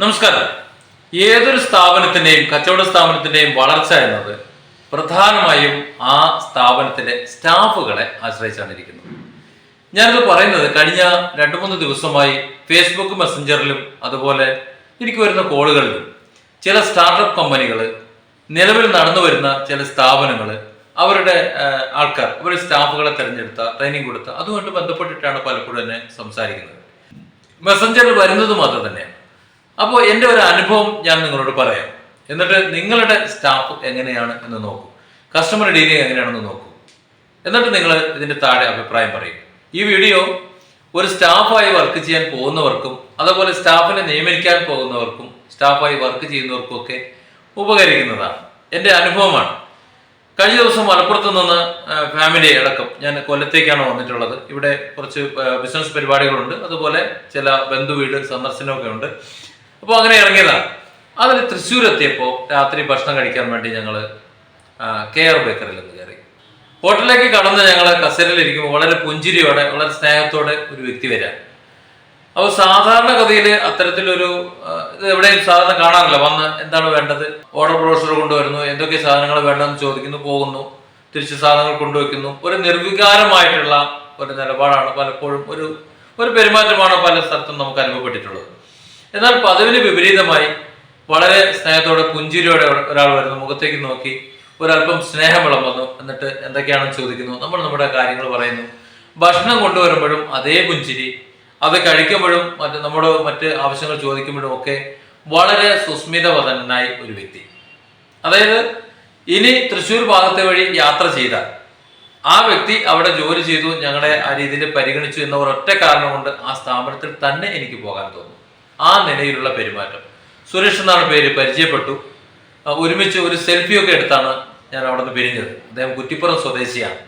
നമസ്കാരം. ഏതൊരു സ്ഥാപനത്തിന്റെയും കച്ചവട സ്ഥാപനത്തിന്റെയും വളർച്ച എന്നത് പ്രധാനമായും ആ സ്ഥാപനത്തിലെ സ്റ്റാഫുകളെ ആശ്രയിച്ചാണ് ഇരിക്കുന്നത് ഞാനിത് പറയുന്നത് കഴിഞ്ഞ രണ്ട് മൂന്ന് ദിവസമായി ഫേസ്ബുക്ക് മെസ്സഞ്ചറിലും അതുപോലെ എനിക്ക് വരുന്ന കോളുകളിലും ചില സ്റ്റാർട്ടപ്പ് കമ്പനികൾ നിലവിൽ നടന്നു വരുന്ന ചില സ്ഥാപനങ്ങൾ അവരുടെ ആൾക്കാർ അവരുടെ സ്റ്റാഫുകളെ തിരഞ്ഞെടുത്ത ട്രെയിനിങ് കൊടുത്ത അതുകൊണ്ട് ബന്ധപ്പെട്ടിട്ടാണ് പലപ്പോഴും തന്നെ സംസാരിക്കുന്നത്. മെസ്സഞ്ചറിൽ വരുന്നത് മാത്രം തന്നെയാണ്. അപ്പോൾ എന്റെ ഒരു അനുഭവം ഞാൻ നിങ്ങളോട് പറയാം. എന്നിട്ട് നിങ്ങളുടെ സ്റ്റാഫ് എങ്ങനെയാണ് എന്ന് നോക്കൂ. കസ്റ്റമർ ഡീലിംഗ് എങ്ങനെയാണെന്ന് നോക്കൂ. എന്നിട്ട് നിങ്ങൾ ഇതിന്റെ താഴെ അഭിപ്രായം പറയും. ഈ വീഡിയോ ഒരു സ്റ്റാഫായി വർക്ക് ചെയ്യാൻ പോകുന്നവർക്കും അതുപോലെ സ്റ്റാഫിനെ നിയമിക്കാൻ പോകുന്നവർക്കും സ്റ്റാഫായി വർക്ക് ചെയ്യുന്നവർക്കും ഒക്കെ ഉപകരിക്കുന്നതാണ്. എന്റെ അനുഭവമാണ്. കഴിഞ്ഞ ദിവസം മലപ്പുറത്ത് നിന്ന് ഫാമിലി അടക്കം ഞാൻ കൊല്ലത്തേക്കാണ് വന്നിട്ടുള്ളത്. ഇവിടെ കുറച്ച് ബിസിനസ് പരിപാടികളുണ്ട്. അതുപോലെ ചില ബന്ധു വീട് സന്ദർശനമൊക്കെ ഉണ്ട്. അപ്പോൾ അങ്ങനെ ഇറങ്ങിയതാണ് അതിൽ തൃശ്ശൂർ എത്തിയപ്പോൾ രാത്രി ഭക്ഷണം കഴിക്കാൻ വേണ്ടി ഞങ്ങൾ കെ ആർ ബേക്കറിൽ നിന്ന് കയറി. ഹോട്ടലിലേക്ക് കടന്ന് ഞങ്ങൾ കസേരയിൽ ഇരിക്കുമ്പോൾ വളരെ പുഞ്ചിരിയോടെ വളരെ സ്നേഹത്തോടെ ഒരു വ്യക്തി വരാം. അപ്പോൾ സാധാരണ ഗതിയിൽ അത്തരത്തിലൊരു ഇത് എവിടെയും സാധാരണ കാണാറില്ല. വന്ന് എന്താണ് വേണ്ടത്? ഓർഡർ ബ്രോഷർ കൊണ്ടുവരുന്നു. എന്തൊക്കെ സാധനങ്ങൾ വേണ്ടെന്ന് ചോദിക്കുന്നു പോകുന്നു. തിരിച്ച് സാധനങ്ങൾ കൊണ്ടുവയ്ക്കുന്നു. ഒരു നിർവികാരമായിട്ടുള്ള ഒരു നിലപാടാണ് പലപ്പോഴും ഒരു ഒരു പെരുമാറ്റമാണ് പല സ്ഥലത്തും നമുക്ക് അനുഭവപ്പെട്ടിട്ടുള്ളത്. എന്നാൽ പതിവിന് വിപരീതമായി വളരെ സ്നേഹത്തോടെ പുഞ്ചിരിയോടെ ഒരാൾ വരുന്നു. മുഖത്തേക്ക് നോക്കി ഒരല്പം സ്നേഹം വിളമ്പുന്നു എന്നിട്ട് എന്തൊക്കെയാണെന്ന് ചോദിക്കുന്നു. നമ്മൾ നമ്മുടെ കാര്യങ്ങൾ പറയുന്നു. ഭക്ഷണം കൊണ്ടുവരുമ്പോഴും അതേ പുഞ്ചിരി അത് കഴിക്കുമ്പോഴും മറ്റ് നമ്മുടെ മറ്റ് ആവശ്യങ്ങൾ ചോദിക്കുമ്പോഴും ഒക്കെ വളരെ സുസ്മിതവദനായി ഒരു വ്യക്തി. അതായത് ഇനി തൃശ്ശൂർ ഭാഗത്തെ വഴി യാത്ര ചെയ്ത ആ വ്യക്തി അവിടെ ജോലി ചെയ്തു. ഞങ്ങളെ ആ രീതിയിൽ പരിഗണിച്ചു എന്ന ഒരൊറ്റ കാരണം കൊണ്ട് ആ സ്ഥാപനത്തിൽ തന്നെ എനിക്ക് പോകാൻ തോന്നുന്നു. ആ നിലയിലുള്ള പെരുമാറ്റം. സുരേഷ് എന്നാണ് പേര് പരിചയപ്പെട്ടു. ഒരുമിച്ച് ഒരു സെൽഫിയൊക്കെ എടുത്താണ് ഞാൻ അവിടെ നിന്ന് പിരിഞ്ഞത്. അദ്ദേഹം കുറ്റിപ്പുറം സ്വദേശിയാണ്.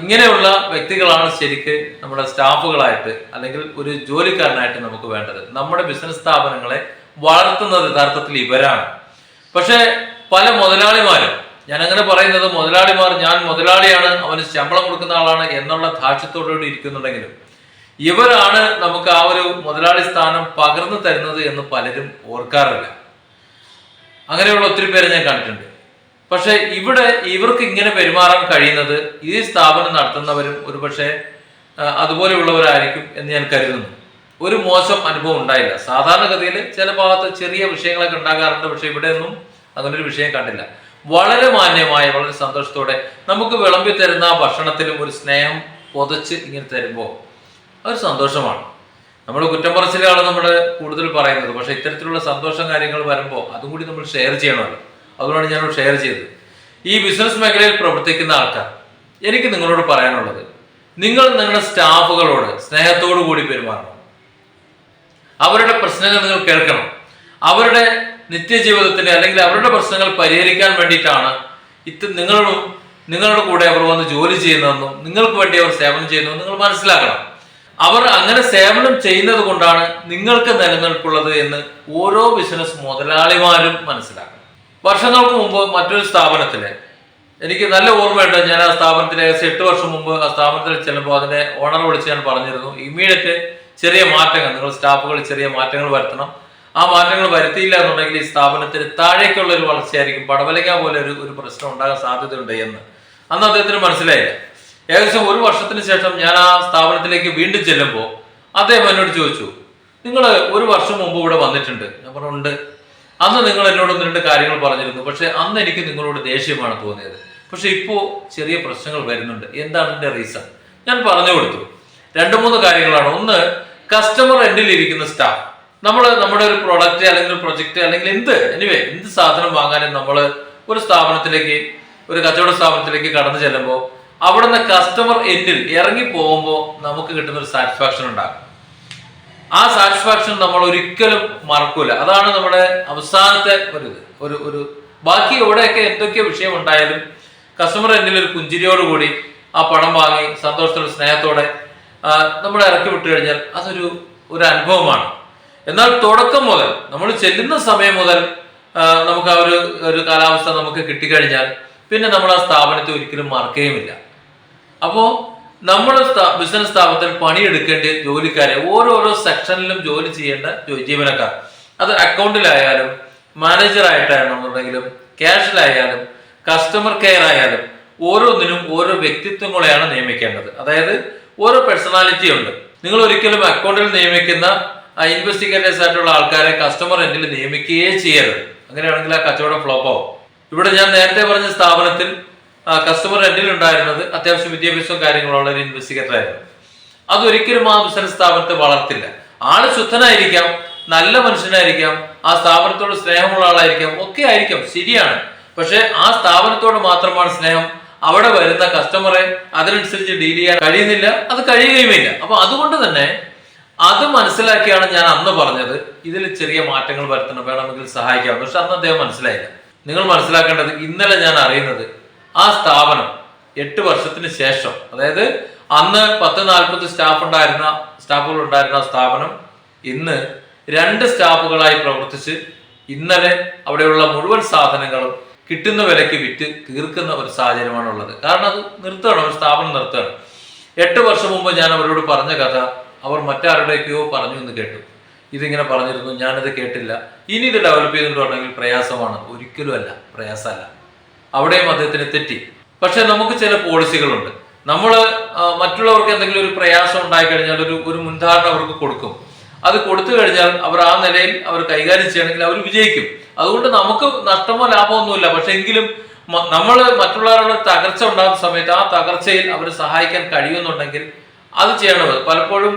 ഇങ്ങനെയുള്ള വ്യക്തികളാണ് ശരിക്ക് നമ്മുടെ സ്റ്റാഫുകളായിട്ട് അല്ലെങ്കിൽ ഒരു ജോലിക്കാരനായിട്ട് നമുക്ക് വേണ്ടത്. നമ്മുടെ ബിസിനസ് സ്ഥാപനങ്ങളെ വളർത്തുന്നത് യഥാർത്ഥത്തിൽ ഇവരാണ്. പക്ഷേ പല മുതലാളിമാരും ഞാൻ അങ്ങനെ പറയുന്നത് മുതലാളിമാർ ഞാൻ മുതലാളിയാണ് അവന് ശമ്പളം കൊടുക്കുന്ന ആളാണ് എന്നുള്ള ധാക്ഷ്യത്തോടുകൂടി ഇരിക്കുന്നുണ്ടെങ്കിലും ഇവരാണ് നമുക്ക് ആ ഒരു മുതലാളി സ്ഥാനം പകർന്നു തരുന്നത് എന്ന് പലരും ഓർക്കാറില്ല. അങ്ങനെയുള്ള ഒത്തിരി പേരെ ഞാൻ കണ്ടിട്ടുണ്ട്. പക്ഷെ ഇവിടെ ഇവർക്ക് ഇങ്ങനെ പെരുമാറാൻ കഴിയുന്നത് ഈ സ്ഥാപനം നടത്തുന്നവരും ഒരുപക്ഷെ അതുപോലെയുള്ളവരായിരിക്കും എന്ന് ഞാൻ കരുതുന്നു. ഒരു മോശം അനുഭവം ഉണ്ടായില്ല. സാധാരണഗതിയിൽ ചില ഭാഗത്ത് ചെറിയ വിഷയങ്ങളൊക്കെ ഉണ്ടാകാറുണ്ട്. പക്ഷെ ഇവിടെ ഒന്നും അങ്ങനെ ഒരു വിഷയം കണ്ടില്ല. വളരെ മാന്യമായ വളരെ സന്തോഷത്തോടെ നമുക്ക് വിളമ്പി തരുന്ന ഭക്ഷണത്തിലും ഒരു സ്നേഹം പൊതച്ച് ഇങ്ങനെ തരുമ്പോൾ അതൊരു സന്തോഷമാണ്. നമ്മൾ കുറ്റം പറച്ചിലാണ് നമ്മൾ കൂടുതൽ പറയുന്നത്. പക്ഷെ ഇത്തരത്തിലുള്ള സന്തോഷം കാര്യങ്ങൾ വരുമ്പോൾ അതും കൂടി നമ്മൾ ഷെയർ ചെയ്യണമല്ലോ. അതുകൊണ്ടാണ് ഞാൻ ഷെയർ ചെയ്തത്. ഈ ബിസിനസ് മേഖലയിൽ പ്രവർത്തിക്കുന്ന ആൾക്കാർ എനിക്ക് നിങ്ങളോട് പറയാനുള്ളത് നിങ്ങൾ നിങ്ങളുടെ സ്റ്റാഫുകളോട് സ്നേഹത്തോടു കൂടി പെരുമാറണം. അവരുടെ പ്രശ്നങ്ങൾ നിങ്ങൾ കേൾക്കണം. അവരുടെ നിത്യജീവിതത്തിന് അല്ലെങ്കിൽ അവരുടെ പ്രശ്നങ്ങൾ പരിഹരിക്കാൻ വേണ്ടിയിട്ടാണ് ഇത് നിങ്ങളും നിങ്ങളുടെ കൂടെ അവർ വന്ന് ജോലി ചെയ്യുന്നതെന്നും നിങ്ങൾക്ക് വേണ്ടി അവർ സേവനം ചെയ്യുന്നതെന്നും നിങ്ങൾ മനസ്സിലാക്കണം. അവർ അങ്ങനെ സേവനം ചെയ്യുന്നത് കൊണ്ടാണ് നിങ്ങൾക്ക് നിലനിൽപ്പുള്ളത് എന്ന് ഓരോ ബിസിനസ് മുതലാളിമാരും മനസ്സിലാക്കണം വർഷങ്ങൾക്ക് മുമ്പ് മറ്റൊരു സ്ഥാപനത്തിൽ എനിക്ക് നല്ല ഓർമ്മയുണ്ട് ഞാൻ ആ സ്ഥാപനത്തിൽ ഏകദേശം എട്ട് വർഷം മുമ്പ് ആ സ്ഥാപനത്തിൽ ചെല്ലുമ്പോൾ അതിന്റെ ഓണർ വിളിച്ച് ഞാൻ പറഞ്ഞിരുന്നു. ഇമ്മീഡിയറ്റ് ചെറിയ മാറ്റങ്ങൾ നിങ്ങൾ സ്റ്റാഫുകൾ ചെറിയ മാറ്റങ്ങൾ വരുത്തണം. ആ മാറ്റങ്ങൾ വരുത്തിയില്ല എന്നുണ്ടെങ്കിൽ ഈ സ്ഥാപനത്തിന് താഴേക്കുള്ള ഒരു വളർച്ചയായിരിക്കും പടവലങ്ങ പോലെ ഒരു ഒരു പ്രശ്നം ഉണ്ടാകാൻ സാധ്യതയുണ്ട് എന്ന്. അന്ന് അദ്ദേഹത്തിന് മനസ്സിലായില്ല. ഏകദേശം ഒരു വർഷത്തിന് ശേഷം ഞാൻ ആ സ്ഥാപനത്തിലേക്ക് വീണ്ടും ചെല്ലുമ്പോൾ അദ്ദേഹം എന്നോട് ചോദിച്ചു നിങ്ങൾ ഒരു വർഷം മുമ്പ് ഇവിടെ വന്നിട്ടുണ്ട്. ഞാൻ പറഞ്ഞുണ്ട് അന്ന് നിങ്ങൾ എന്നോട് ഒന്ന് രണ്ട് കാര്യങ്ങൾ പറഞ്ഞിരുന്നു പക്ഷെ അന്ന് എനിക്ക് നിങ്ങളോട് ദേഷ്യമാണ് തോന്നിയത്. പക്ഷെ ഇപ്പോൾ ചെറിയ പ്രശ്നങ്ങൾ വരുന്നുണ്ട്. എന്താണ് എന്റെ റീസൺ ഞാൻ പറഞ്ഞു കൊടുത്തു. രണ്ട് മൂന്ന് കാര്യങ്ങളാണ്. ഒന്ന് കസ്റ്റമർ എൻഡിൽ ഇരിക്കുന്ന സ്റ്റാഫ് നമ്മൾ നമ്മുടെ ഒരു പ്രൊഡക്റ്റ് അല്ലെങ്കിൽ ഒരു പ്രൊജക്റ്റ് അല്ലെങ്കിൽ എന്ത് എനിവേ എന്ത് സാധനം വാങ്ങാനും നമ്മൾ ഒരു സ്ഥാപനത്തിലേക്ക് ഒരു കച്ചവട സ്ഥാപനത്തിലേക്ക് കടന്നു ചെല്ലുമ്പോൾ അവിടുന്ന് കസ്റ്റമർ എൻഡിൽ ഇറങ്ങി പോകുമ്പോൾ നമുക്ക് കിട്ടുന്ന ഒരു സാറ്റിസ്ഫാക്ഷൻ ഉണ്ടാകും. ആ സാറ്റിസ്ഫാക്ഷൻ നമ്മൾ ഒരിക്കലും മറക്കൂല. അതാണ് നമ്മുടെ അവസാനത്തെ ഒരു ഒരു ഒരു ബാക്കി എവിടെയൊക്കെ എന്തൊക്കെ വിഷയം ഉണ്ടായാലും കസ്റ്റമർ എൻഡിൽ ഒരു പുഞ്ചിരിയോടുകൂടി ആ പണം വാങ്ങി സന്തോഷത്തോടെ സ്നേഹത്തോടെ നമ്മൾ ഇറക്കി വിട്ടു കഴിഞ്ഞാൽ അതൊരു ഒരു അനുഭവമാണ്. എന്നാൽ തുടക്കം മുതൽ നമ്മൾ ചെല്ലുന്ന സമയം മുതൽ നമുക്ക് ആ ഒരു ഒരു കാലാവസ്ഥ നമുക്ക് കിട്ടിക്കഴിഞ്ഞാൽ പിന്നെ നമ്മൾ ആ സ്ഥാപനത്തെ ഒരിക്കലും മറക്കുകയുമില്ല അപ്പോൾ നമ്മൾ ബിസിനസ് സ്ഥാപനത്തിൽ പണിയെടുക്കേണ്ട ജോലിക്കാരെ ഓരോരോ സെക്ഷനിലും ജോലി ചെയ്യേണ്ട ജീവനക്കാർ. അത് അക്കൗണ്ടിലായാലും മാനേജർ ആയിട്ടാണെന്നുണ്ടെങ്കിലും ക്യാഷിലായാലും കസ്റ്റമർ കെയർ ആയാലും ഓരോന്നിനും ഓരോ വ്യക്തിത്വങ്ങളെയാണ് നിയമിക്കേണ്ടത്. അതായത് ഓരോ പേഴ്സണാലിറ്റി ഉണ്ട്. നിങ്ങൾ ഒരിക്കലും അക്കൗണ്ടിൽ നിയമിക്കുന്ന ഇൻവെസ്റ്റിഗേറ്റേഴ്സ് ആയിട്ടുള്ള ആൾക്കാരെ കസ്റ്റമർ എൻഡിൽ നിയമിക്കുകയേ ചെയ്യരുത്. അങ്ങനെയാണെങ്കിൽ ആ കച്ചവടം ഫ്ലോപ്പ് ആവും. ഇവിടെ ഞാൻ നേരത്തെ പറഞ്ഞ സ്ഥാപനത്തിൽ കസ്റ്റമർ എൻഡിൽ ഉണ്ടായിരുന്നത് അത്യാവശ്യം വിദ്യാഭ്യാസവും കാര്യങ്ങളുള്ള ഒരു ഇൻവെസ്റ്റിഗേറ്റർ ആയിരുന്നു. അതൊരിക്കലും ആ ബിസിനസ് സ്ഥാപനത്തെ വളർത്തില്ല. ആൾ ശുദ്ധനായിരിക്കാം നല്ല മനുഷ്യനായിരിക്കാം ആ സ്ഥാപനത്തോട് സ്നേഹമുള്ള ആളായിരിക്കാം ഒക്കെ ആയിരിക്കാം ശരിയാണ്. പക്ഷെ ആ സ്ഥാപനത്തോട് മാത്രമാണ് സ്നേഹം. അവിടെ വരുന്ന കസ്റ്റമറെ അതിനനുസരിച്ച് ഡീൽ ചെയ്യാൻ കഴിയുന്നില്ല അത് കഴിയുകയുമില്ല. അപ്പൊ അതുകൊണ്ട് തന്നെ അത് മനസ്സിലാക്കിയാണ് ഞാൻ അന്ന് പറഞ്ഞത്. ഇതിൽ ചെറിയ മാറ്റങ്ങൾ വരുത്തണം വേണമെങ്കിൽ സഹായിക്കാം. പക്ഷെ അന്ന് അദ്ദേഹം മനസ്സിലായില്ല. നിങ്ങൾ മനസ്സിലാക്കേണ്ടത് ഇന്നലെ ഞാൻ അറിയുന്നത് ആ സ്ഥാപനം എട്ട് വർഷത്തിന് ശേഷം അതായത് അന്ന് പത്ത് നാൽപ്പത് സ്റ്റാഫ് ഉണ്ടായിരുന്ന സ്റ്റാഫുകൾ ഉണ്ടായിരുന്ന സ്ഥാപനം ഇന്ന് രണ്ട് സ്റ്റാഫുകളായി പ്രവർത്തിച്ച് ഇന്നലെ അവിടെയുള്ള മുഴുവൻ സാധനങ്ങളും കിട്ടുന്ന വിലയ്ക്ക് വിറ്റ് തീർക്കുന്ന ഒരു സാഹചര്യമാണ് ഉള്ളത് കാരണം അത് നിർത്തുകയാണ് ഒരു സ്ഥാപനം നിർത്തുകയാണ്. എട്ട് വർഷം മുമ്പ് ഞാൻ അവരോട് പറഞ്ഞ കഥ അവർ മറ്റാരുടെയൊക്കെയോ പറഞ്ഞു എന്ന് കേട്ടു. ഇതിങ്ങനെ പറഞ്ഞിരുന്നു ഞാനത് കേട്ടില്ല. ഇനി ഇത് ഡെവലപ്പ് ചെയ്തിട്ടുണ്ടെങ്കിൽ പ്രയാസമാണ്. ഒരിക്കലും അല്ല പ്രയാസമല്ല. അവിടെയും അദ്ദേഹത്തിന് തെറ്റി. പക്ഷെ നമുക്ക് ചില പോളിസികളുണ്ട് നമ്മൾ മറ്റുള്ളവർക്ക് എന്തെങ്കിലും ഒരു പ്രയാസം ഉണ്ടായി കഴിഞ്ഞാൽ ഒരു ഒരു മുൻധാരണ അവർക്ക് കൊടുക്കും. അത് കൊടുത്തു കഴിഞ്ഞാൽ അവർ ആ നിലയിൽ അവർ കൈകാര്യം ചെയ്യണമെങ്കിൽ അവർ വിജയിക്കും. അതുകൊണ്ട് നമുക്ക് നഷ്ടമോ ലാഭമോ ഒന്നുമില്ല. പക്ഷെ എങ്കിലും നമ്മൾ മറ്റുള്ളവരുടെ തകർച്ച ഉണ്ടാകുന്ന സമയത്ത് ആ തകർച്ചയിൽ അവരെ സഹായിക്കാൻ കഴിയുന്നുണ്ടെങ്കിൽ അത് ചെയ്യണത് പലപ്പോഴും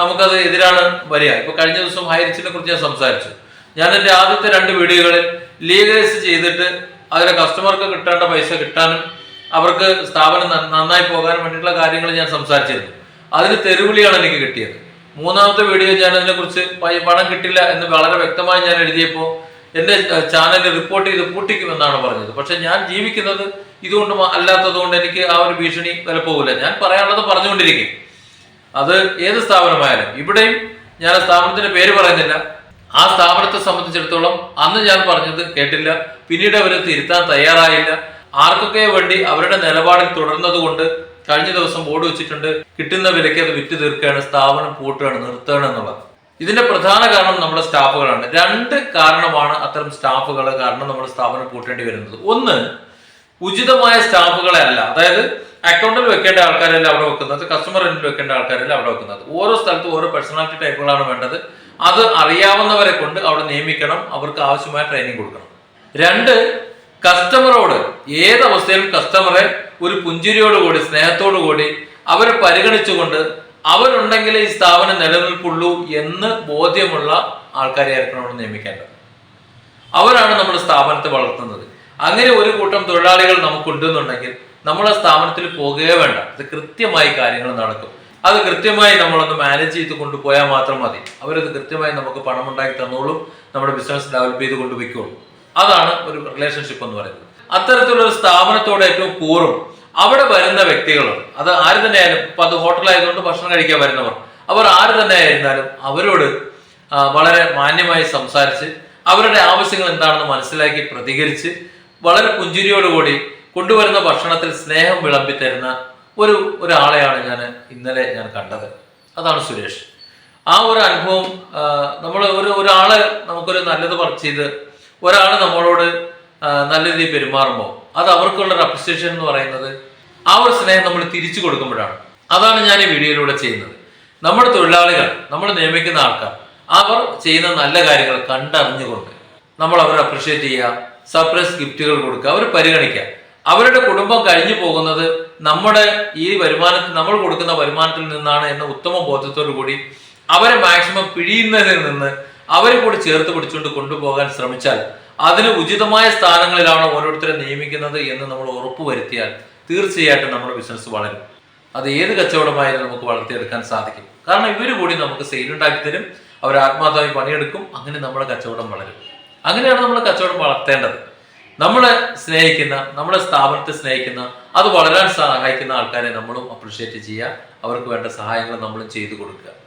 നമുക്കത് എതിരാണ് വരിക. ഇപ്പൊ കഴിഞ്ഞ ദിവസം ഹൈറിച്ചിനെ കുറിച്ച് ഞാൻ സംസാരിച്ചു. ഞാൻ എന്റെ ആദ്യത്തെ രണ്ട് വീഡിയോകളിൽ ലീഗലൈസ് ചെയ്തിട്ട് അതിലെ കസ്റ്റമർക്ക് കിട്ടേണ്ട പൈസ കിട്ടാനും അവർക്ക് സ്ഥാപനം നന്നായി പോകാനും വേണ്ടിയിട്ടുള്ള കാര്യങ്ങൾ ഞാൻ സംസാരിച്ചിരുന്നു. അതിന് തെരുവിളിയാണ് എനിക്ക് കിട്ടിയത്. മൂന്നാമത്തെ വീഡിയോ ഞാൻ അതിനെക്കുറിച്ച് പണം കിട്ടില്ല എന്ന് വളരെ വ്യക്തമായി ഞാൻ എഴുതിയപ്പോൾ എന്റെ ചാനൽ റിപ്പോർട്ട് ചെയ്ത് പൂട്ടിക്കുമെന്നാണ് പറഞ്ഞത്. പക്ഷെ ഞാൻ ജീവിക്കുന്നത് ഇതുകൊണ്ട് അല്ലാത്തത് കൊണ്ട് എനിക്ക് ആ ഒരു ഭീഷണി വില പോകില്ല ഞാൻ പറയാനുള്ളത് പറഞ്ഞുകൊണ്ടിരിക്കും. അത് ഏത് സ്ഥാപനമായാലും. ഇവിടെയും ഞാൻ സ്ഥാപനത്തിന്റെ പേര് പറയുന്നില്ല. ആ സ്ഥാപനത്തെ സംബന്ധിച്ചിടത്തോളം അന്ന് ഞാൻ പറഞ്ഞത് കേട്ടില്ല. പിന്നീട് അവരെ തിരുത്താൻ തയ്യാറായില്ല. ആർക്കൊക്കെ വേണ്ടി അവരുടെ നിലപാടിൽ തുടർന്നതുകൊണ്ട് കഴിഞ്ഞ ദിവസം ബോർഡ് വെച്ചിട്ടുണ്ട് കിട്ടുന്ന വിലയ്ക്ക് അത് വിറ്റ് തീർക്കുകയാണ് സ്ഥാപനം പൂട്ടുകയാണ് നിർത്തുകയാണ് എന്നുള്ളത്. ഇതിന്റെ പ്രധാന കാരണം നമ്മുടെ സ്റ്റാഫുകളാണ്. രണ്ട് കാരണമാണ് അത്തരം സ്റ്റാഫുകൾ കാരണം നമ്മുടെ സ്ഥാപനം പൂട്ടേണ്ടി വരുന്നത്. ഒന്ന് ഉചിതമായ സ്റ്റാഫുകളെ അല്ല. അതായത് അക്കൗണ്ടിൽ വെക്കേണ്ട ആൾക്കാരല്ല അവിടെ വെക്കുന്നത്? കസ്റ്റമർ എൻഡിൽ വെക്കേണ്ട ആൾക്കാരല്ല അവിടെ വെക്കുന്നത്? ഓരോ സ്ഥലത്തും ഓരോ പേഴ്സണാലിറ്റി ടൈപ്പുകളാണ് വേണ്ടത്. അത് അറിയാവുന്നവരെ കൊണ്ട് അവിടെ നിയമിക്കണം അവർക്ക് ആവശ്യമായ ട്രെയിനിങ് കൊടുക്കണം. രണ്ട് കസ്റ്റമറോട് ഏതവസ്ഥയിലും കസ്റ്റമറെ ഒരു പുഞ്ചിരിയോടുകൂടി സ്നേഹത്തോടുകൂടി അവരെ പരിഗണിച്ചുകൊണ്ട് അവരുണ്ടെങ്കിൽ ഈ സ്ഥാപനം നിലനിൽപ്പുള്ളൂ എന്ന് ബോധ്യമുള്ള ആൾക്കാരെ ആയിരിക്കണം അവിടെ നിയമിക്കേണ്ടത്. അവരാണ് നമ്മുടെ സ്ഥാപനത്തെ വളർത്തുന്നത്. അങ്ങനെ ഒരു കൂട്ടം തൊഴിലാളികൾ നമുക്കുണ്ടെന്നുണ്ടെങ്കിൽ നമ്മളെ സ്ഥാപനത്തിൽ പോകുകയേ വേണ്ട. അത് കൃത്യമായി കാര്യങ്ങൾ നടക്കും. അത് കൃത്യമായി നമ്മളൊന്ന് മാനേജ് ചെയ്ത് കൊണ്ടുപോയാൽ മാത്രം മതി. അവരത് കൃത്യമായി നമുക്ക് പണം ഉണ്ടാക്കി തന്നോളും നമ്മുടെ ബിസിനസ് ഡെവലപ്പ് ചെയ്ത് കൊണ്ടുപോയിക്കോളും അതാണ് ഒരു റിലേഷൻഷിപ്പ് എന്ന് പറയുന്നത്. അത്തരത്തിലുള്ള സ്ഥാപനത്തോടെ ഏറ്റവും കൂറും അവിടെ വരുന്ന വ്യക്തികളുണ്ട് അത് ആര് തന്നെ ആയാലും ഇപ്പൊ അത് ഹോട്ടലായതുകൊണ്ട് ഭക്ഷണം കഴിക്കാൻ വരുന്നവർ. അവർ ആര് തന്നെ ആയിരുന്നാലും അവരോട് വളരെ മാന്യമായി സംസാരിച്ച് അവരുടെ ആവശ്യങ്ങൾ എന്താണെന്ന് മനസ്സിലാക്കി പ്രതികരിച്ച് വളരെ പുഞ്ചിരിയോടുകൂടി കൊണ്ടുവരുന്ന ഭക്ഷണത്തിൽ സ്നേഹം വിളമ്പി തരുന്ന ഒരു ഒരാളെയാണ് ഞാൻ ഇന്നലെ ഞാൻ കണ്ടത്. അതാണ് സുരേഷ്. ആ ഒരു അനുഭവം നമ്മൾ ഒരു ഒരാൾ നമുക്കൊരു നല്ലത് ചെയ്ത് ഒരാൾ നമ്മളോട് നല്ല രീതിയിൽ പെരുമാറുമ്പോൾ അത് അവർക്കുള്ള ഒരു അപ്രിസിയേഷൻ എന്ന് പറയുന്നത് ആ ഒരു സ്നേഹം നമ്മൾ തിരിച്ചു കൊടുക്കുമ്പോഴാണ്. അതാണ് ഞാൻ ഈ വീഡിയോയിലൂടെ ചെയ്യുന്നത്. നമ്മുടെ തൊഴിലാളികൾ നമ്മൾ നിയമിക്കുന്ന ആൾക്കാർ അവർ ചെയ്യുന്ന നല്ല കാര്യങ്ങൾ കണ്ടറിഞ്ഞുകൊണ്ട് നമ്മൾ അവരെ അപ്രിഷിയേറ്റ് ചെയ്യുക സർപ്രൈസ് ഗിഫ്റ്റുകൾ കൊടുക്കുക അവർ പരിഗണിക്കുക. അവരുടെ കുടുംബം കഴിഞ്ഞു പോകുന്നത് നമ്മുടെ ഈ വരുമാനത്തിൽ നമ്മൾ കൊടുക്കുന്ന വരുമാനത്തിൽ നിന്നാണ് എന്ന ഉത്തമ ബോധത്തോടു കൂടി അവരെ മാക്സിമം പിഴിയുന്നതിൽ നിന്ന് അവരെ കൂടി ചേർത്ത് പിടിച്ചുകൊണ്ട് കൊണ്ടുപോകാൻ ശ്രമിച്ചാൽ അതിന് ഉചിതമായ സ്ഥാനങ്ങളിലാണ് ഓരോരുത്തരെ നിയമിക്കുന്നത് എന്ന് നമ്മൾ ഉറപ്പുവരുത്തിയാൽ തീർച്ചയായിട്ടും നമ്മുടെ ബിസിനസ് വളരും. അത് ഏത് കച്ചവടമായാലും നമുക്ക് വളർത്തിയെടുക്കാൻ സാധിക്കും. കാരണം ഇവർ കൂടി നമുക്ക് സെയിൽ ഉണ്ടാക്കി തരും അവർ ആത്മാർത്ഥമായി പണിയെടുക്കും അങ്ങനെ നമ്മുടെ കച്ചവടം വളരും. അങ്ങനെയാണ് നമ്മൾ കച്ചവടം വളർത്തേണ്ടത്. നമ്മളെ സ്നേഹിക്കുന്ന നമ്മുടെ സ്ഥാപനത്തെ സ്നേഹിക്കുന്ന അത് വളരാൻ സഹായിക്കുന്ന ആൾക്കാരെ നമ്മളും അപ്രിഷ്യേറ്റ് ചെയ്യുക. അവർക്ക് വേണ്ട സഹായങ്ങൾ നമ്മളും ചെയ്തു കൊടുക്കുക.